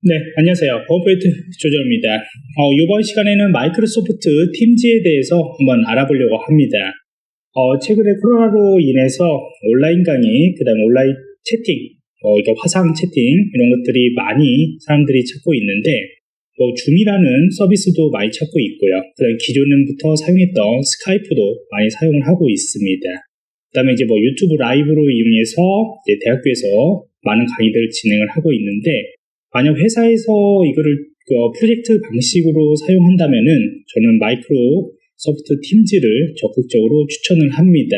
네, 안녕하세요. 버퍼포인트 조정입니다. 어, 이번 시간에는 마이크로소프트 팀즈에 대해서 한번 알아보려고 합니다. 어, 최근에 코로나로 인해서 온라인 강의, 그 다음에 온라인 채팅, 어, 이게 화상 채팅, 이런 것들이 많이 사람들이 찾고 있는데, 뭐, 줌이라는 서비스도 많이 찾고 있고요. 그 다음에 기존부터 사용했던 스카이프도 많이 사용을 하고 있습니다. 그 다음에 이제 뭐 유튜브 라이브로 이용해서 대학교에서 많은 강의들을 진행을 하고 있는데, 만약 회사에서 이거를 그 프로젝트 방식으로 사용한다면은 저는 마이크로 소프트 팀즈를 적극적으로 추천을 합니다.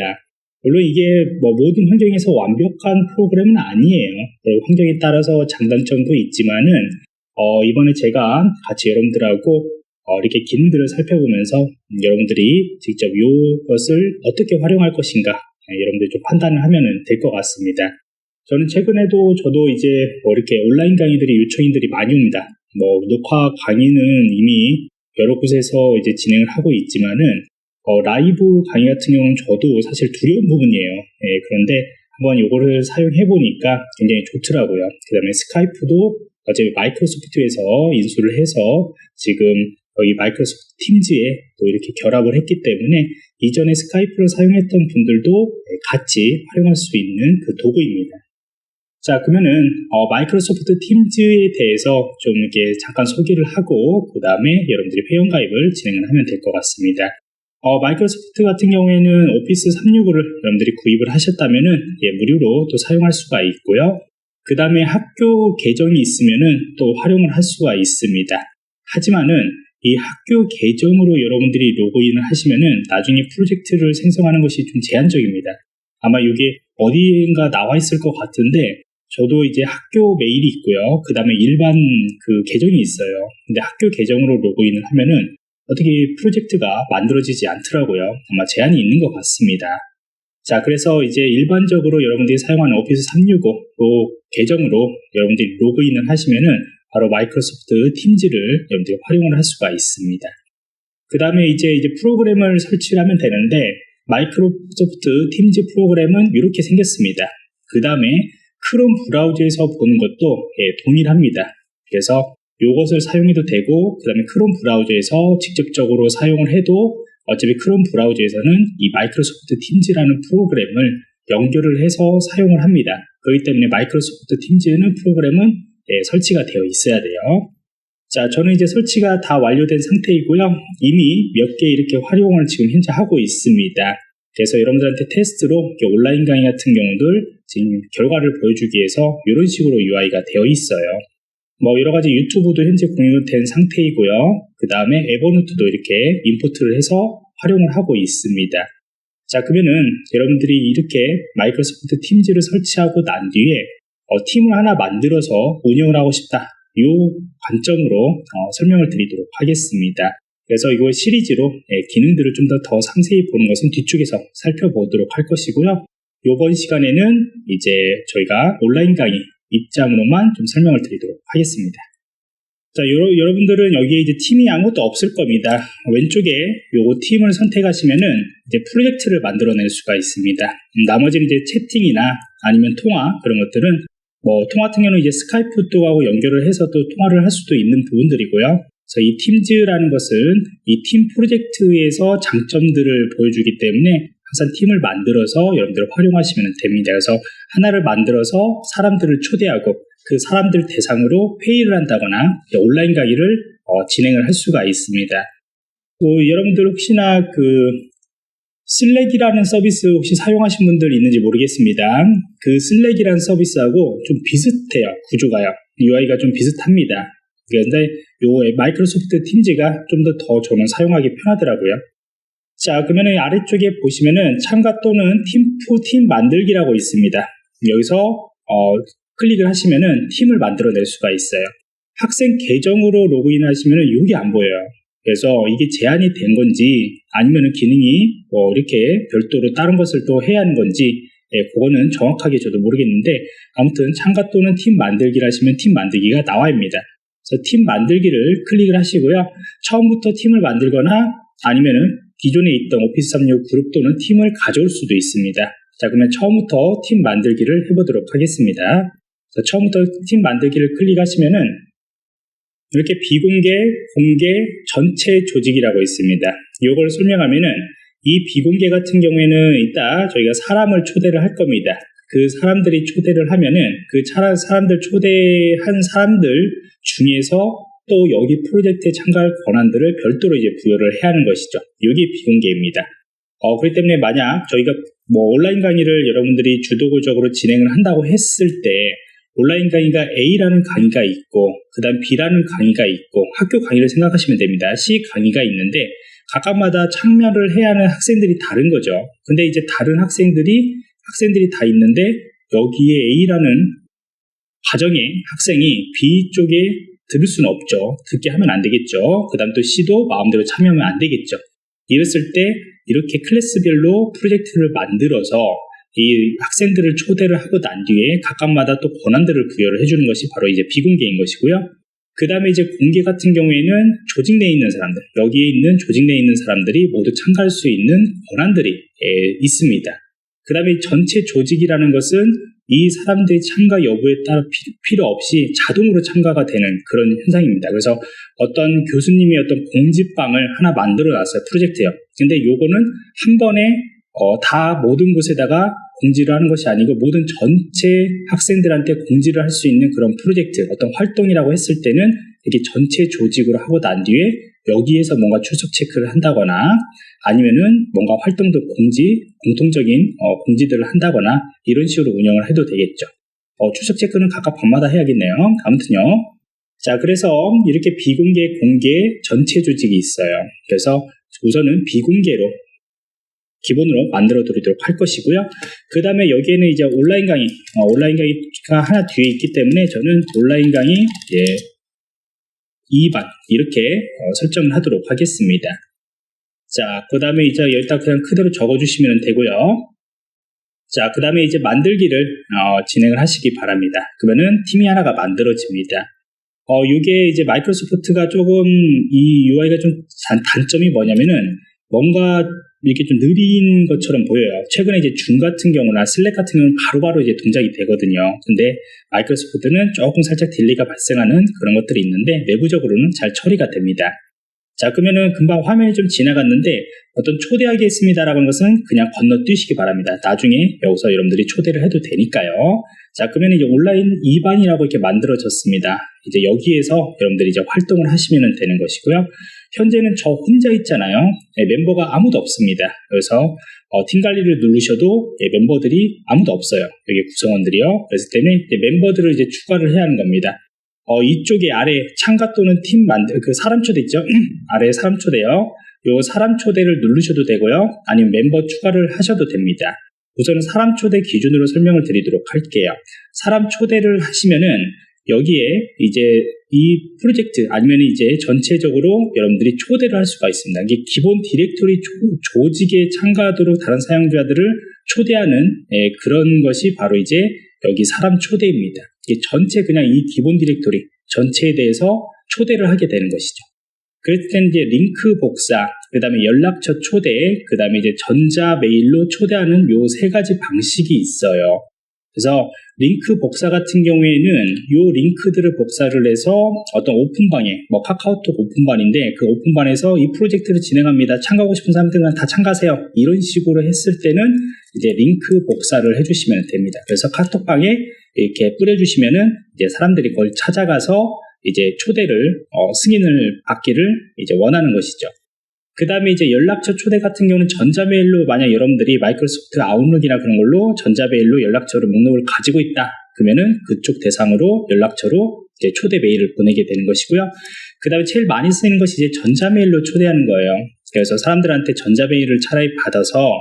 물론 이게 뭐 모든 환경에서 완벽한 프로그램은 아니에요. 환경에 따라서 장단점도 있지만은 어 이번에 제가 같이 여러분들하고 어 이렇게 기능들을 살펴보면서 여러분들이 직접 이것을 어떻게 활용할 것인가 네, 여러분들이 좀 판단을 하면 될 것 같습니다. 저는 최근에도 저도 이제 뭐 이렇게 온라인 강의들이 요청인들이 많이 옵니다. 뭐 녹화 강의는 이미 여러 곳에서 이제 진행을 하고 있지만은 어, 라이브 강의 같은 경우는 저도 사실 두려운 부분이에요. 예, 그런데 한번 이거를 사용해 보니까 굉장히 좋더라고요. 그 다음에 스카이프도 어제 마이크로소프트에서 인수를 해서 지금 거의 마이크로소프트 팀즈에 또 이렇게 결합을 했기 때문에 이전에 스카이프를 사용했던 분들도 같이 활용할 수 있는 그 도구입니다. 자, 그러면은 어, 마이크로소프트 팀즈에 대해서 좀 이렇게 잠깐 소개를 하고 그 다음에 여러분들이 회원 가입을 진행을 하면 될 것 같습니다. 어, 마이크로소프트 같은 경우에는 오피스 365를 여러분들이 구입을 하셨다면은 예, 무료로 또 사용할 수가 있고요. 그 다음에 학교 계정이 있으면은 또 활용을 할 수가 있습니다. 하지만은 이 학교 계정으로 여러분들이 로그인을 하시면은 나중에 프로젝트를 생성하는 것이 좀 제한적입니다. 아마 이게 어디인가 나와 있을 것 같은데 저도 이제 학교 메일이 있고요. 그 다음에 일반 그 계정이 있어요. 근데 학교 계정으로 로그인을 하면은 어떻게 프로젝트가 만들어지지 않더라고요. 아마 제한이 있는 것 같습니다. 자, 그래서 이제 일반적으로 여러분들이 사용하는 오피스 365로 계정으로 여러분들이 로그인을 하시면은 바로 마이크로소프트 팀즈를 여러분들이 활용을 할 수가 있습니다. 그 다음에 이제 이제 프로그램을 설치를 하면 되는데 마이크로소프트 팀즈 프로그램은 이렇게 생겼습니다. 그 다음에 크롬 브라우저에서 보는 것도 예, 동일합니다. 그래서 이것을 사용해도 되고 그 다음에 크롬 브라우저에서 직접적으로 사용을 해도 어차피 크롬 브라우저에서는 이 마이크로소프트 팀즈라는 프로그램을 연결을 해서 사용을 합니다. 그렇기 때문에 마이크로소프트 팀즈는 프로그램은 예, 설치가 되어 있어야 돼요. 자, 저는 이제 설치가 다 완료된 상태이고요. 이미 몇 개 이렇게 활용을 지금 현재 하고 있습니다. 그래서 여러분들한테 테스트로 온라인 강의 같은 경우들 지금 결과를 보여주기 위해서 이런 식으로 UI가 되어 있어요. 뭐 여러 가지 유튜브도 현재 공유된 상태이고요. 그 다음에 에버노트도 이렇게 임포트를 해서 활용을 하고 있습니다. 자, 그러면은 여러분들이 이렇게 마이크로소프트 팀즈를 설치하고 난 뒤에 어, 팀을 하나 만들어서 운영을 하고 싶다. 이 관점으로 어, 설명을 드리도록 하겠습니다. 그래서 이거 시리즈로 예, 기능들을 좀 더 더 상세히 보는 것은 뒤쪽에서 살펴보도록 할 것이고요. 이번 시간에는 이제 저희가 온라인 강의 입장으로만 좀 설명을 드리도록 하겠습니다. 자, 여러, 분들은 여기에 이제 팀이 아무것도 없을 겁니다. 왼쪽에 요거 팀을 선택하시면은 이제 프로젝트를 만들어낼 수가 있습니다. 음, 나머지는 이제 채팅이나 아니면 통화 그런 것들은 뭐 통화 같은 경우는 이제 스카이프 또하고 연결을 해서 또 통화를 할 수도 있는 부분들이고요. 그래서 이 팀즈라는 것은 이 팀 프로젝트에서 장점들을 보여주기 때문에 항상 팀을 만들어서 여러분들 활용하시면 됩니다. 그래서 하나를 만들어서 사람들을 초대하고 그 사람들 대상으로 회의를 한다거나 온라인 강의를 어, 진행을 할 수가 있습니다. 또 여러분들 혹시나 그 슬랙이라는 서비스 혹시 사용하신 분들 있는지 모르겠습니다. 그 슬랙이라는 서비스하고 좀 비슷해요. 구조가요. UI가 좀 비슷합니다. 그런데 요 마이크로소프트 팀즈가 좀 더 더 저는 사용하기 편하더라고요. 자, 그러면 아래쪽에 보시면은 참가 또는 팀프 팀 만들기라고 있습니다. 여기서 어, 클릭을 하시면은 팀을 만들어낼 수가 있어요. 학생 계정으로 로그인 하시면은 이게 안 보여요. 그래서 이게 제한이 된 건지 아니면은 기능이 뭐 이렇게 별도로 다른 것을 또 해야 하는 건지 예, 그거는 정확하게 저도 모르겠는데 아무튼 참가 또는 팀 만들기를 하시면 팀 만들기가 나와입니다. 그래서 팀 만들기를 클릭을 하시고요. 처음부터 팀을 만들거나 아니면은 기존에 있던 오피스 365 그룹 또는 팀을 가져올 수도 있습니다. 자, 그러면 처음부터 팀 만들기를 해보도록 하겠습니다. 자, 처음부터 팀 만들기를 클릭하시면은 이렇게 비공개, 공개, 전체 조직이라고 있습니다. 이걸 설명하면은 이 비공개 같은 경우에는 이따 저희가 사람을 초대를 할 겁니다. 그 사람들이 초대를 하면은 그 차- 사람들 초대한 사람들 중에서 또 여기 프로젝트에 참가할 권한들을 별도로 이제 부여를 해야 하는 것이죠. 이게 비공개입니다. 어, 그렇기 때문에 만약 저희가 뭐 온라인 강의를 여러분들이 주도적으로 진행을 한다고 했을 때 온라인 강의가 A라는 강의가 있고 그다음 B라는 강의가 있고 학교 강의를 생각하시면 됩니다. C 강의가 있는데 각각마다 참여를 해야 하는 학생들이 다른 거죠. 근데 이제 다른 학생들이 학생들이 다 있는데 여기에 A라는 과정의 학생이 B 쪽에 들을 수는 없죠. 듣게 하면 안 되겠죠. 그 다음 또 C도 마음대로 참여하면 안 되겠죠. 이랬을 때 이렇게 클래스별로 프로젝트를 만들어서 이 학생들을 초대를 하고 난 뒤에 각각마다 또 권한들을 부여를 해주는 것이 바로 이제 비공개인 것이고요. 그 다음에 이제 공개 같은 경우에는 조직 내에 있는 사람들, 여기에 있는 조직 내에 있는 사람들이 모두 참가할 수 있는 권한들이 예, 있습니다. 그 다음에 전체 조직이라는 것은 이 사람들의 참가 여부에 따라 피- 필요 없이 자동으로 참가가 되는 그런 현상입니다. 그래서 어떤 교수님이 어떤 공지방을 하나 만들어 놨어요. 프로젝트요. 근데 요거는 한 번에 어, 다 모든 곳에다가 공지를 하는 것이 아니고 모든 전체 학생들한테 공지를 할 수 있는 그런 프로젝트, 어떤 활동이라고 했을 때는 이렇게 전체 조직으로 하고 난 뒤에 여기에서 뭔가 출석 체크를 한다거나 아니면은 뭔가 활동도 공지, 공통적인 어, 공지들을 한다거나 이런 식으로 운영을 해도 되겠죠. 어, 출석 체크는 각각 밤마다 해야겠네요. 아무튼요. 자, 그래서 이렇게 비공개, 공개 전체 조직이 있어요. 그래서 우선은 비공개로 기본으로 만들어 드리도록 할 것이고요. 그 다음에 여기에는 이제 온라인 강의, 어, 온라인 강의가 하나 뒤에 있기 때문에 저는 온라인 강의, 예, 2반, 이렇게 어, 설정을 하도록 하겠습니다. 자, 그 다음에 이제 여기다 그냥 그대로 적어주시면 되고요. 자, 그 다음에 이제 만들기를 어, 진행을 하시기 바랍니다. 그러면은 팀이 하나가 만들어집니다. 어, 이게 이제 마이크로소프트가 조금 이 UI가 좀 단, 단점이 뭐냐면은 뭔가 이렇게 좀 느린 것처럼 보여요. 최근에 이제 줌 같은 경우나 슬랙 같은 경우는 바로바로 이제 동작이 되거든요. 근데 마이크로소프트는 조금 살짝 딜레이가 발생하는 그런 것들이 있는데 내부적으로는 잘 처리가 됩니다. 자, 그러면은 금방 화면이 좀 지나갔는데 어떤 초대하겠습니다라는 것은 그냥 건너뛰시기 바랍니다. 나중에 여기서 여러분들이 초대를 해도 되니까요. 자, 그러면 이제 온라인 2반이라고 이렇게 만들어졌습니다. 이제 여기에서 여러분들이 이제 활동을 하시면 되는 것이고요. 현재는 저 혼자 있잖아요. 네, 멤버가 아무도 없습니다. 그래서 어, 팀 관리를 누르셔도 예, 멤버들이 아무도 없어요. 여기 구성원들이요. 그래서 때문에 멤버들을 이제 추가를 해야 하는 겁니다. 어, 이쪽에 아래 참가 또는 팀 만들 그 사람 초대 있죠? 아래 사람 초대요. 요 사람 초대를 누르셔도 되고요. 아니면 멤버 추가를 하셔도 됩니다. 우선은 사람 초대 기준으로 설명을 드리도록 할게요. 사람 초대를 하시면은 여기에 이제 이 프로젝트 아니면 이제 전체적으로 여러분들이 초대를 할 수가 있습니다. 이게 기본 디렉토리 조, 직에 참가하도록 다른 사용자들을 초대하는 예, 그런 것이 바로 이제 여기 사람 초대입니다. 전체 그냥 이 기본 디렉토리 전체에 대해서 초대를 하게 되는 것이죠. 그랬을 때 이제 링크 복사, 그 다음에 연락처 초대, 그 다음에 이제 전자 메일로 초대하는 요 세 가지 방식이 있어요. 그래서 링크 복사 같은 경우에는 요 링크들을 복사를 해서 어떤 오픈방에 뭐 카카오톡 오픈반인데 그 오픈반에서 이 프로젝트를 진행합니다. 참가하고 싶은 사람들은 다 참가하세요. 이런 식으로 했을 때는 이제 링크 복사를 해주시면 됩니다. 그래서 카톡방에 이렇게 뿌려주시면은 이제 사람들이 그걸 찾아가서 이제 초대를 어, 승인을 받기를 이제 원하는 것이죠. 그 다음에 이제 연락처 초대 같은 경우는 전자메일로 만약 여러분들이 마이크로소프트 아웃룩이나 그런 걸로 전자메일로 연락처를 목록을 가지고 있다. 그러면은 그쪽 대상으로 연락처로 이제 초대 메일을 보내게 되는 것이고요. 그 다음에 제일 많이 쓰이는 것이 이제 전자메일로 초대하는 거예요. 그래서 사람들한테 전자메일을 차라리 받아서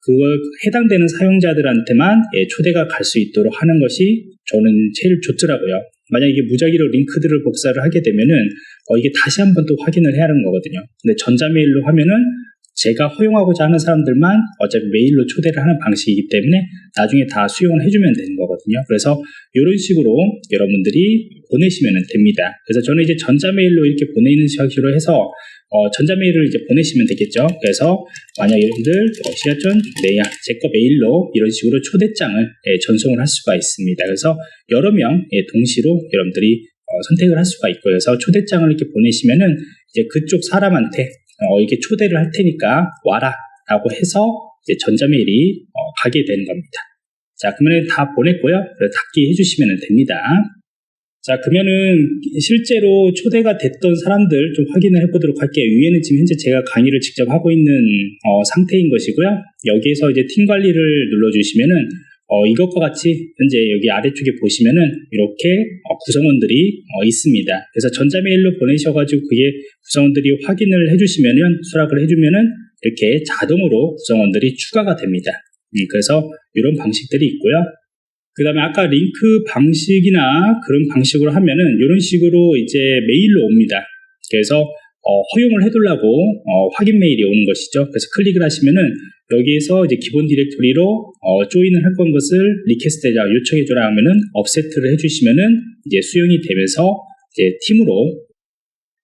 그거 해당되는 사용자들한테만 예, 초대가 갈 수 있도록 하는 것이 저는 제일 좋더라고요. 만약 이게 무작위로 링크들을 복사를 하게 되면은 어, 이게 다시 한번 또 확인을 해야 하는 거거든요. 근데 전자메일로 하면은 제가 허용하고자 하는 사람들만 어차피 메일로 초대를 하는 방식이기 때문에 나중에 다 수용을 해주면 되는 거거든요. 그래서 이런 식으로 여러분들이 보내시면 됩니다. 그래서 저는 이제 전자메일로 이렇게 보내는 식으로 해서 어, 전자메일을 이제 보내시면 되겠죠. 그래서 만약 여러분들 어, 시아전 내야 제거 메일로 이런 식으로 초대장을 예, 전송을 할 수가 있습니다. 그래서 여러 명 예, 동시로 여러분들이 어, 선택을 할 수가 있고요. 그래서 초대장을 이렇게 보내시면은 이제 그쪽 사람한테 어, 이렇게 초대를 할 테니까 와라라고 해서 이제 전자메일이 어, 가게 되는 겁니다. 자, 그러면 다 보냈고요. 닫기 해주시면 됩니다. 자, 그러면은 실제로 초대가 됐던 사람들 좀 확인을 해보도록 할게요. 위에는 지금 현재 제가 강의를 직접 하고 있는 어, 상태인 것이고요. 여기에서 이제 팀 관리를 눌러주시면은 어, 이것과 같이 현재 여기 아래쪽에 보시면은 이렇게 어, 구성원들이 어, 있습니다. 그래서 전자메일로 보내셔가지고 그게 구성원들이 확인을 해주시면은 수락을 해주면은 이렇게 자동으로 구성원들이 추가가 됩니다. 음, 그래서 이런 방식들이 있고요. 그 다음에 아까 링크 방식이나 그런 방식으로 하면은 이런 식으로 이제 메일로 옵니다. 그래서 어, 허용을 해두려고 어, 확인 메일이 오는 것이죠. 그래서 클릭을 하시면은 여기에서 이제 기본 디렉토리로 어, 조인을 할 건 것을 리퀘스트자 요청해줘라 하면은 업세트를 해주시면은 이제 수용이 되면서 이제 팀으로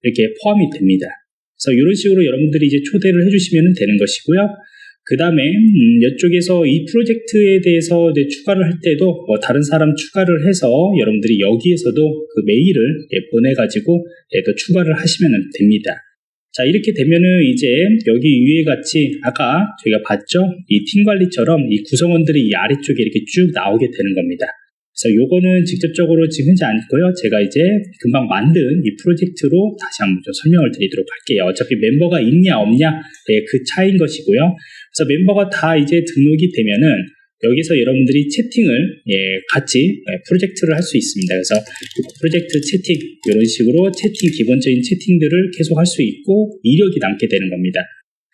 이렇게 포함이 됩니다. 그래서 이런 식으로 여러분들이 이제 초대를 해주시면 되는 것이고요. 그 다음에 음, 이쪽에서 이 프로젝트에 대해서 추가를 할 때도 뭐 다른 사람 추가를 해서 여러분들이 여기에서도 그 메일을 예, 보내가지고 예, 또 추가를 하시면 됩니다. 자 이렇게 되면은 이제 여기 위에 같이 아까 저희가 봤죠 이 팀 관리처럼 이 구성원들이 이 아래쪽에 이렇게 쭉 나오게 되는 겁니다. 그래서 요거는 직접적으로 지금 현재 안 있고요. 제가 이제 금방 만든 이 프로젝트로 다시 한번 좀 설명을 드리도록 할게요. 어차피 멤버가 있냐 없냐 네, 그 차이인 것이고요. 그래서 멤버가 다 이제 등록이 되면은 여기서 여러분들이 채팅을 예, 같이 예, 프로젝트를 할 수 있습니다. 그래서 프로젝트 채팅 이런 식으로 채팅 기본적인 채팅들을 계속 할 수 있고 이력이 남게 되는 겁니다.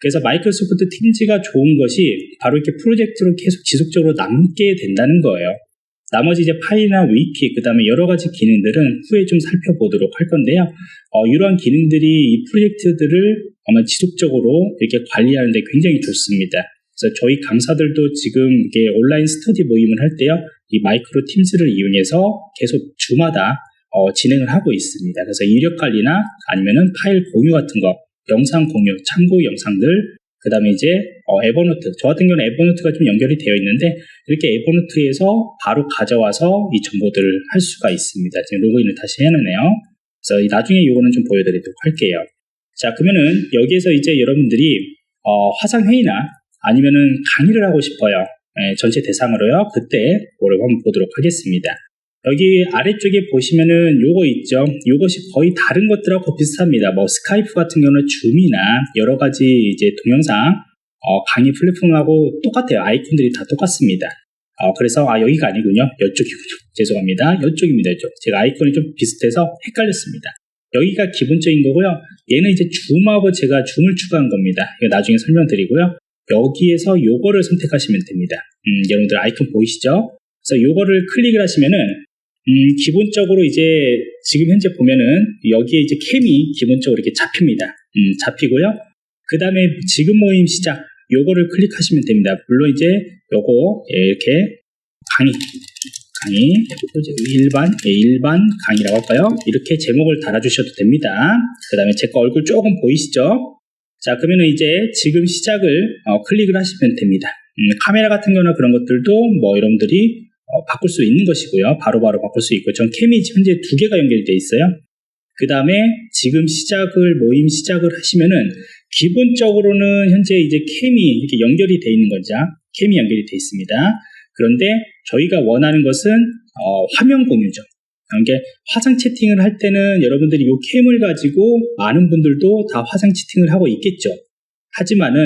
그래서 마이크로소프트 팀즈가 좋은 것이 바로 이렇게 프로젝트로 계속 지속적으로 남게 된다는 거예요. 나머지 이제 파일이나 위키, 그 다음에 여러 가지 기능들은 후에 좀 살펴보도록 할 건데요. 어, 이러한 기능들이 이 프로젝트들을 아마 지속적으로 이렇게 관리하는데 굉장히 좋습니다. 그래서 저희 강사들도 지금 이게 온라인 스터디 모임을 할 때요, 이 마이크로 팀즈를 이용해서 계속 주마다 어, 진행을 하고 있습니다. 그래서 이력 관리나 아니면은 파일 공유 같은 거, 영상 공유, 참고 영상들, 그 다음에 이제 어, 에버노트 저 같은 경우는 에버노트가 좀 연결이 되어 있는데 이렇게 에버노트에서 바로 가져와서 이 정보들을 할 수가 있습니다. 지금 로그인을 다시 해놓네요. 그래서 나중에 이거는 좀 보여드리도록 할게요. 자 그러면은 여기에서 이제 여러분들이 어, 화상 회의나 아니면은 강의를 하고 싶어요. 예, 전체 대상으로요. 그때 그거를 한번 보도록 하겠습니다. 여기 아래쪽에 보시면은 요거 있죠. 요것이 거의 다른 것들하고 비슷합니다. 뭐 스카이프 같은 경우는 줌이나 여러 가지 이제 동영상 어, 강의 플랫폼하고 똑같아요. 아이콘들이 다 똑같습니다. 어, 그래서 아 여기가 아니군요. 이쪽이군요. 죄송합니다. 이쪽입니다. 이쪽. 제가 아이콘이 좀 비슷해서 헷갈렸습니다. 여기가 기본적인 거고요. 얘는 이제 줌하고 제가 줌을 추가한 겁니다. 이거 나중에 설명드리고요. 여기에서 요거를 선택하시면 됩니다. 음, 여러분들 아이콘 보이시죠? 그래서 요거를 클릭을 하시면은 음, 기본적으로 이제 지금 현재 보면은 여기에 이제 캠이 기본적으로 이렇게 잡힙니다. 음, 잡히고요. 그 다음에 지금 모임 시작 요거를 클릭하시면 됩니다. 물론 이제 요거 예, 이렇게 강의 강의 일반 예, 일반 강의라고 할까요? 이렇게 제목을 달아주셔도 됩니다. 그 다음에 제 거 얼굴 조금 보이시죠? 자 그러면 이제 지금 시작을 어, 클릭을 하시면 됩니다. 음, 카메라 같은 경우나 그런 것들도 뭐 여러분들이 어, 바꿀 수 있는 것이고요. 바로바로 바로 바꿀 수 있고 전 캠이 현재 두 개가 연결되어 있어요. 그 다음에 지금 시작을 모임 시작을 하시면은 기본적으로는 현재 이제 캠이 이렇게 연결이 되어 있는 거죠. 캠이 연결이 되어 있습니다. 그런데 저희가 원하는 것은 어, 화면 공유죠. 그러니까 화상 채팅을 할 때는 여러분들이 이 캠을 가지고 많은 분들도 다 화상 채팅을 하고 있겠죠. 하지만은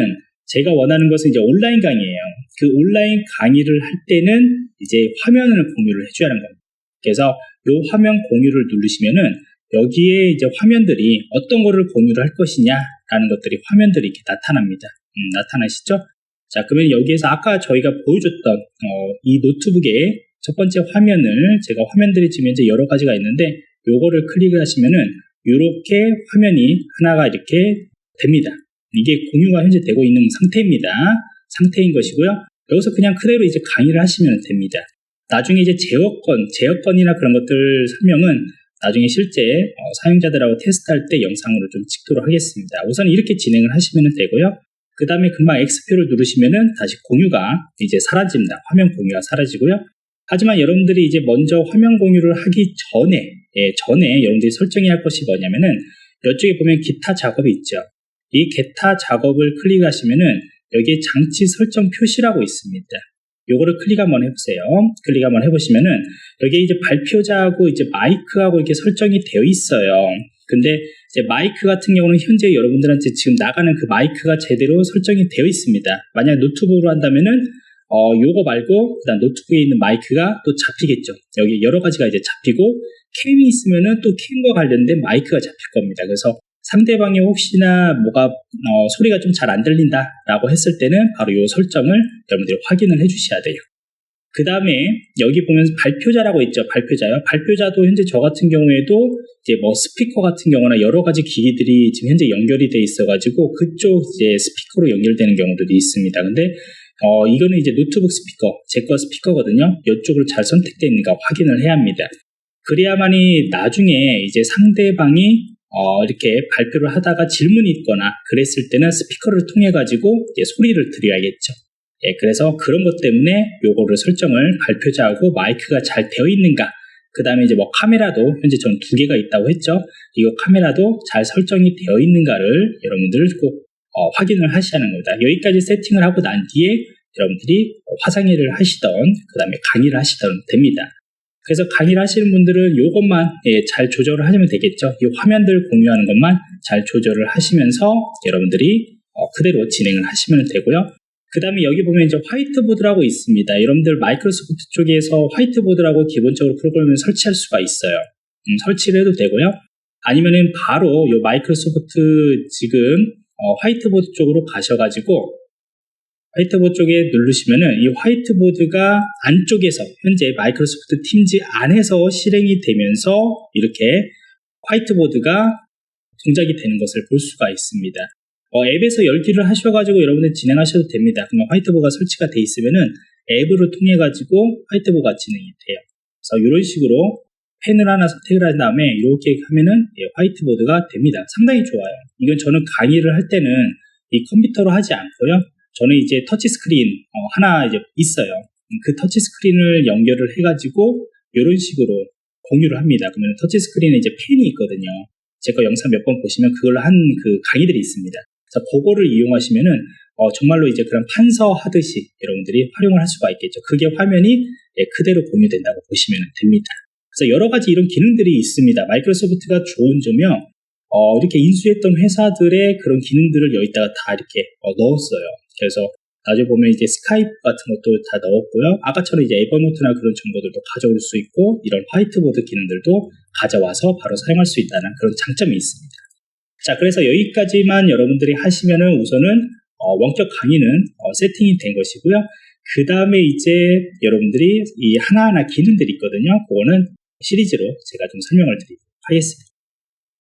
제가 원하는 것은 이제 온라인 강의예요. 그 온라인 강의를 할 때는 이제 화면을 공유를 해줘야 하는 겁니다. 그래서 이 화면 공유를 누르시면은 여기에 이제 화면들이 어떤 거를 공유를 할 것이냐라는 것들이 화면들이 이렇게 나타납니다. 음, 나타나시죠? 자, 그러면 여기에서 아까 저희가 보여줬던 어, 이 노트북의 첫 번째 화면을 제가 화면들이 지금 이제 여러 가지가 있는데 요거를 클릭을 하시면은 이렇게 화면이 하나가 이렇게 됩니다. 이게 공유가 현재 되고 있는 상태입니다. 상태인 것이고요. 여기서 그냥 그대로 이제 강의를 하시면 됩니다. 나중에 이제 제어권, 제어권이나 그런 것들 설명은 나중에 실제 어, 사용자들하고 테스트할 때 영상으로 좀 찍도록 하겠습니다. 우선 이렇게 진행을 하시면 되고요. 그 다음에 금방 X표를 누르시면은 다시 공유가 이제 사라집니다. 화면 공유가 사라지고요. 하지만 여러분들이 이제 먼저 화면 공유를 하기 전에, 예, 전에 여러분들이 설정해야 할 것이 뭐냐면은 이쪽에 보면 기타 작업이 있죠. 이 기타 작업을 클릭하시면은 여기에 장치 설정 표시라고 있습니다. 요거를 클릭 한번 해보세요. 클릭 한번 해보시면은 여기에 이제 발표자하고 이제 마이크하고 이렇게 설정이 되어 있어요. 근데 이제 마이크 같은 경우는 현재 여러분들한테 지금 나가는 그 마이크가 제대로 설정이 되어 있습니다. 만약 노트북으로 한다면은 어 요거 말고 그다음 노트북에 있는 마이크가 또 잡히겠죠. 여기 여러 가지가 이제 잡히고 캠이 있으면은 또 캠과 관련된 마이크가 잡힐 겁니다. 그래서 상대방이 혹시나 뭐가 어, 소리가 좀 잘 안 들린다라고 했을 때는 바로 이 설정을 여러분들이 확인을 해주셔야 돼요. 그 다음에 여기 보면 발표자라고 있죠. 발표자요. 발표자도 현재 저 같은 경우에도 이제 뭐 스피커 같은 경우나 여러 가지 기기들이 지금 현재 연결이 돼 있어가지고 그쪽 이제 스피커로 연결되는 경우들이 있습니다. 근데 어 이거는 이제 노트북 스피커, 제 거 스피커거든요. 이쪽으로 잘 선택되어 있는가 확인을 해야 합니다. 그래야만이 나중에 이제 상대방이 어, 이렇게 발표를 하다가 질문이 있거나 그랬을 때는 스피커를 통해 가지고 소리를 드려야겠죠. 예, 그래서 그런 것 때문에 요거를 설정을 발표자하고 마이크가 잘 되어 있는가 그 다음에 이제 뭐 카메라도 현재 전 두 개가 있다고 했죠. 이거 카메라도 잘 설정이 되어 있는가를 여러분들 꼭 어, 확인을 하는 겁니다. 여기까지 세팅을 하고 난 뒤에 여러분들이 화상회를 하시던 그 다음에 강의를 하시던 됩니다. 그래서 강의를 하시는 분들은 이것만 예, 잘 조절을 하시면 되겠죠. 이 화면들 공유하는 것만 잘 조절을 하시면서 여러분들이 어, 그대로 진행을 하시면 되고요. 그 다음에 여기 보면 이제 화이트보드라고 있습니다. 여러분들 마이크로소프트 쪽에서 화이트보드라고 기본적으로 프로그램을 설치할 수가 있어요. 음, 설치를 해도 되고요. 아니면은 바로 이 마이크로소프트 지금 어, 화이트보드 쪽으로 가셔가지고 화이트보드 쪽에 누르시면은 이 화이트보드가 안쪽에서 현재 마이크로소프트 팀즈 안에서 실행이 되면서 이렇게 화이트보드가 동작이 되는 것을 볼 수가 있습니다. 어, 앱에서 열기를 하셔가지고 여러분들 진행하셔도 됩니다. 그러면 화이트보드가 설치가 돼 있으면은 앱을 통해 가지고 화이트보드가 진행이 돼요. 그래서 이런 식으로 펜을 하나 선택을 한 다음에 이렇게 하면은 예, 화이트보드가 됩니다. 상당히 좋아요. 이건 저는 강의를 할 때는 이 컴퓨터로 하지 않고요. 저는 이제 터치 스크린 어, 하나 이제 있어요. 그 터치 스크린을 연결을 해가지고 이런 식으로 공유를 합니다. 그러면 터치 스크린에 이제 펜이 있거든요. 제가 영상 몇 번 보시면 그걸 한 그 강의들이 있습니다. 그래서 그거를 이용하시면은 어, 정말로 이제 그런 판서 하듯이 여러분들이 활용을 할 수가 있겠죠. 그게 화면이 예, 그대로 공유된다고 보시면 됩니다. 그래서 여러 가지 이런 기능들이 있습니다. 마이크로소프트가 좋은 점이요. 어, 이렇게 인수했던 회사들의 그런 기능들을 여기다가 다 이렇게 어, 넣었어요. 그래서 나중에 보면 이제 스카이프 같은 것도 다 넣었고요. 아까처럼 이제 에버노트나 그런 정보들도 가져올 수 있고 이런 화이트보드 기능들도 가져와서 바로 사용할 수 있다는 그런 장점이 있습니다. 자, 그래서 여기까지만 여러분들이 하시면은 우선은 어, 원격 강의는 어, 세팅이 된 것이고요. 그 다음에 이제 여러분들이 이 하나하나 기능들이 있거든요. 그거는 시리즈로 제가 좀 설명을 드리도록 하겠습니다.